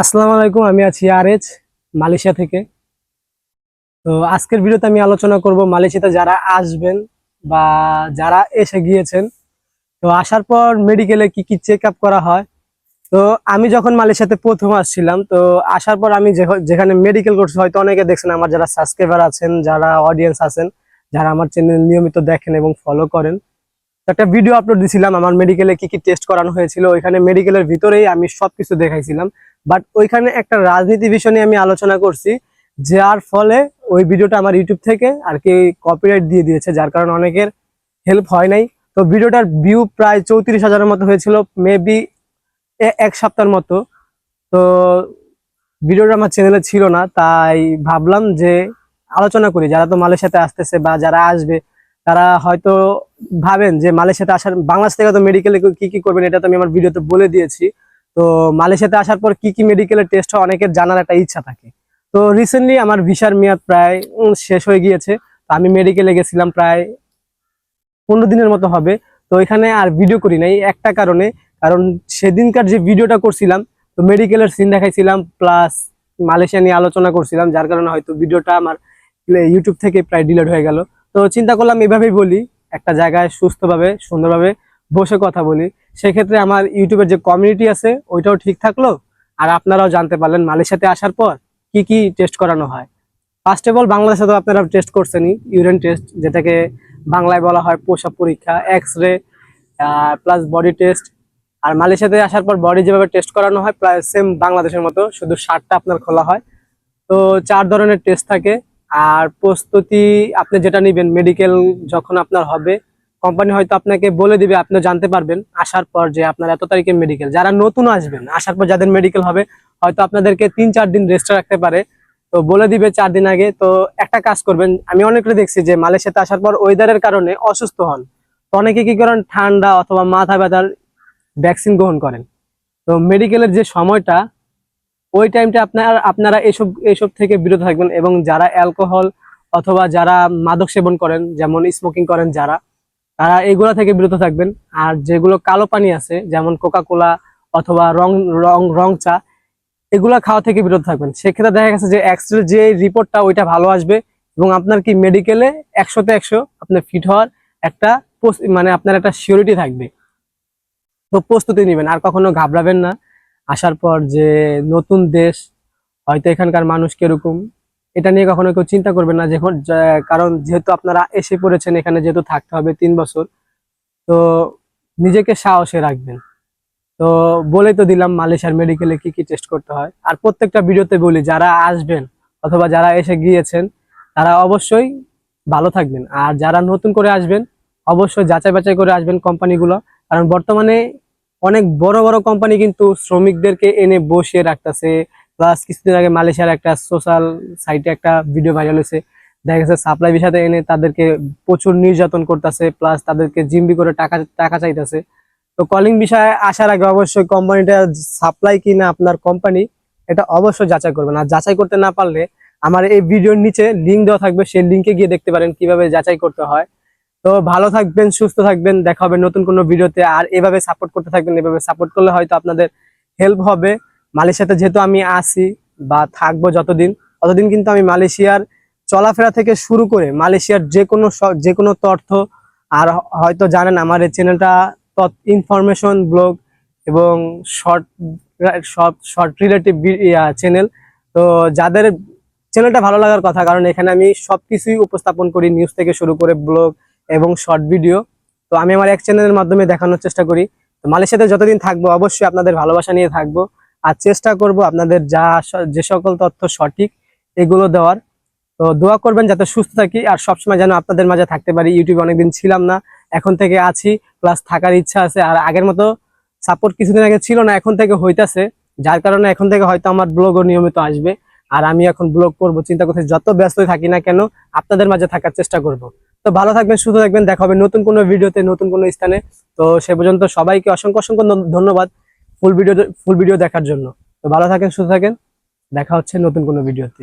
আসসালামু আলাইকুম, আমি আছি আরএচ মালয়েশিয়া থেকে। তো আজকের ভিডিওতে আমি আলোচনা করব মালয়েশিয়াতে যারা আসবেন বা যারা এসে গিয়েছেন। তো আসার পর মেডিকেলে কি কি চেক আপ করা হয়। তো আমি যখন মালয়েশিয়াতে প্রথম আসছিলাম, তো আসার পর আমি যেখানে মেডিকেল করছি হয়তো অনেকে দেখছেন, আমার যারা সাবস্ক্রাইবার আছেন, যারা অডিয়েন্স আছেন, যারা আমার চ্যানেল নিয়মিত দেখেন এবং ফলো করেন একটা ভিডিও আপলোড দিছিলাম, আমার মেডিকেলে কি কি টেস্ট করানো হয়েছিল, ওইখানে মেডিকেলের ভিতরেই আমি সবকিছু দেখাইছিলাম। বাট ওইখানে একটা রাজনীতি বিষয় নিয়ে আমি আলোচনা করছি, যার ফলে ওই ভিডিওটা আমার ইউটিউব থেকে আর কি কপিরাইট দিয়ে দিয়েছে, যার কারণে অনেকের হেল্প হয় নাই। তো ভিডিওটার ভিউ প্রায় চৌত্রিশ হাজারের মতো হয়েছিল মেবি এক সপ্তাহের মতো। তো ভিডিওটা আমার চ্যানেলে ছিল না, তাই ভাবলাম যে আলোচনা করি, যারা তো মালয়েশিয়াতে আসতেছে বা যারা আসবে তারা হয়তো ভাবেন যে মালয়েশিয়াতে আসার, বাংলাদেশ থেকে তো মেডিকেলে কি কি করবেন এটা তো আমি আমার ভিডিওতে বলে দিয়েছি। তো মালয়েশিয়াতে আসার পর কি কি মেডিকেলের টেস্ট হয় অনেকের জানার একটা ইচ্ছা থাকে। তো রিসেন্টলি আমার ভিসার মেয়াদ প্রায় শেষ হয়ে গিয়েছে। তো আমি মেডিকেলে গেছিলাম প্রায় পনেরো দিনের মতো হবে। তো এখানে আর ভিডিও করি নাই একটা কারণে। কারণ সেদিনকার যে ভিডিওটা করছিলাম, তো মেডিকেলের সিন দেখাইছিলাম প্লাস মালয়েশিয়া নিয়ে আলোচনা করছিলাম, যার কারণে হয়তো ভিডিওটা আমার ইউটিউব থেকে প্রায় ডিলিট হয়ে গেল। তো চিন্তা করলাম এভাবেই বলি, একটা জায়গায় সুস্থভাবে, সুন্দরভাবে বসে কথা বলি। সেক্ষেত্রে আমার ইউটিউবের যে কমিউনিটি আছে, ওইটাও ঠিক থাকল। আর আপনারাও জানতে পারলেন মালয়েশিয়াতে আসার পর কি কি টেস্ট করানো হয়। ফার্স্ট অফ অল বাংলাদেশে তো আপনারা টেস্ট করছেনই ইউরিন টেস্ট যেটাকে বাংলায় বলা হয় পোশাক পরীক্ষা X ray plus body test আর মালয়েশিয়াতে আসার পর বডি যেভাবে টেস্ট করানো হয়, প্রায় সেম বাংলাদেশের মতো, শুধু শার্টটা আপনার খোলা হয়। তো চার ধরনের টেস্ট থাকে। আর প্রস্তুতি আপনি যেটা নেবেন মেডিকেল যখন আপনার হবে কোম্পানি হয়তো আপনাকে বলে দিবে, আপনি জানতে পারবেন, আসার পর যে আপনার এত তারিখে মেডিকেল যারা নতুন আসবেন, আসার পর যাদের মেডিকেল হবে, হয়তো আপনাদেরকে তিন চার দিন রেস্টে রাখতে পারে। তো বলে দিবে চার দিন আগে। তো একটা কাজ করবেন, আমি অনেকটা দেখছি যে মালয়েশিয়াতে আসার পর ওয়েদারের কারণে অসুস্থ হন। তো অনেকে কি করেন, ঠান্ডা অথবা মাথা ব্যথার ভ্যাকসিন গ্রহণ করেন। তো মেডিকেলের যে সময়টা ওই টাইমটা আপনার, আপনারা এসব এসব থেকে বিরত থাকবেন এবং যারা অ্যালকোহল অথবা যারা মাদক সেবন করেন, যেমন স্মোকিং করেন যারা, তারা এগুলা থেকে বিরত থাকবেন। আর যেগুলো কালো পানি আছে, যেমন কোকা কোলা অথবা রং রং রং চা, এগুলা খাওয়া থেকে বিরত থাকবেন। সেক্ষেত্রে দেখা গেছে যে এক্সরে যে রিপোর্টটা ওইটা ভালো আসবে এবং আপনার কি মেডিকেলে একশোতে একশো আপনার ফিট হওয়ার একটা মানে আপনার একটা সিওরিটি থাকবে। তো প্রস্তুতি নেবেন, আর কখনো ঘাবড়াবেন না। আসার পর যে নতুন দেশ, হয়তো এখানকার মানুষ কীরকম, এটা নিয়ে কখনো কেউ চিন্তা করবেন না যখন কারণ যেহেতু আপনারা এসে পড়েছেন এখানে যেহেতু থাকতে হবে তিন বছর, তো নিজেকে সাহসে রাখবেন। তো বলেই তো দিলাম মালয়েশিয়ার মেডিকেলে কি কি টেস্ট করতে হয়। আর প্রত্যেকটা ভিডিওতে বলি, যারা আসবেন অথবা যারা এসে গিয়েছেন, তারা অবশ্যই ভালো থাকবেন। আর যারা নতুন করে আসবেন, অবশ্যই যাচাই বাছাই করে আসবেন কোম্পানিগুলো কারণ বর্তমানে অনেক বড় বড় কোম্পানি কিন্তু শ্রমিকদেরকে এনে বসিয়ে রাখতেছে। প্লাস কিছুদিন আগে মালয়েশিয়ার একটা সোশ্যাল সাইটে একটা ভিডিও ভাইরাল হয়েছে। দেখা গেছে সাপ্লাই বিষয়তে এনে তাদেরকে প্রচুর নির্যাতন করতেছে। প্লাস তাদেরকে জিম্বি করে টাকা টাকা চাইতেছে। তো কলিং বিষয়ে আসার আগে অবশ্যই কোম্পানিটা সাপ্লাই কিনা আপনার কোম্পানি এটা অবশ্যই যাচাই করবেন। আর যাচাই করতে না পারলে আমার এই ভিডিওর নিচে লিঙ্ক দেওয়া থাকবে। সেই লিঙ্কে গিয়ে দেখতে পারেন কীভাবে যাচাই করতে হয়। তো ভালো থাকবেন, সুস্থ থাকবেন, দেখা হবে নতুন কোনো ভিডিওতে। আর এভাবে সাপোর্ট করতে থাকবেন, এভাবে সাপোর্ট করলে হয়তো আপনাদের হেল্প হবে। মালয়েশিয়াতে যেহেতু আমি আসি বা থাকব যতদিন, ততদিন কিন্তু আমি মালয়েশিয়ার চলাফেরা থেকে শুরু করে মালয়েশিয়ার যে কোনো যে কোনো তথ্য, আর হয়তো জানেন আমার এই চ্যানেলটা ইনফরমেশন ব্লগ এবং short short short relative channel তো যাদের চ্যানেলটা ভালো লাগার কথা, কারণ এখানে আমি সবকিছুই উপস্থাপন করি নিউজ থেকে শুরু করে ব্লগ এবং শর্ট ভিডিও তো আমি আমার এক চ্যানেলের মাধ্যমে দেখানোর চেষ্টা করি। তো মালয়েশিয়াতে যতদিন থাকব, অবশ্যই আপনাদের ভালোবাসা নিয়ে থাকব। আর চেষ্টা করব আপনাদের যা যে সকল তথ্য সঠিক, এগুলো দেওয়ার। তো দোয়া করবেন যাতে সুস্থ থাকি। আর সবসময় যেন আপনাদের মাঝে থাকতে পারি। ইউটিউবে অনেকদিন ছিলাম না। এখন থেকে আছি। প্লাস থাকার ইচ্ছা আছে। আর আগের মতো সাপোর্ট কিছুদিন আগে ছিল না, এখন থেকে হইতাছে। যার কারণে এখন থেকে হয়তো আমার ব্লগও নিয়মিত আসবে। আর আমি এখন ব্লগ করব। চিন্তা করতে যত ব্যস্ত থাকি না কেন, আপনাদের মাঝে থাকার চেষ্টা করব। তো ভালো থাকবেন, সুস্থ থাকবেন। দেখা হবে নতুন কোনো ভিডিওতে, নতুন কোনো স্থানে। তো সে পর্যন্ত সবাইকে অসংখ্য অসংখ্য ধন্যবাদ ফুল ভিডিও ফুল ভিডিও দেখার জন্য। তো ভালো থাকেন, সুস্থ থাকেন। দেখা হচ্ছে নতুন কোনো ভিডিওতে।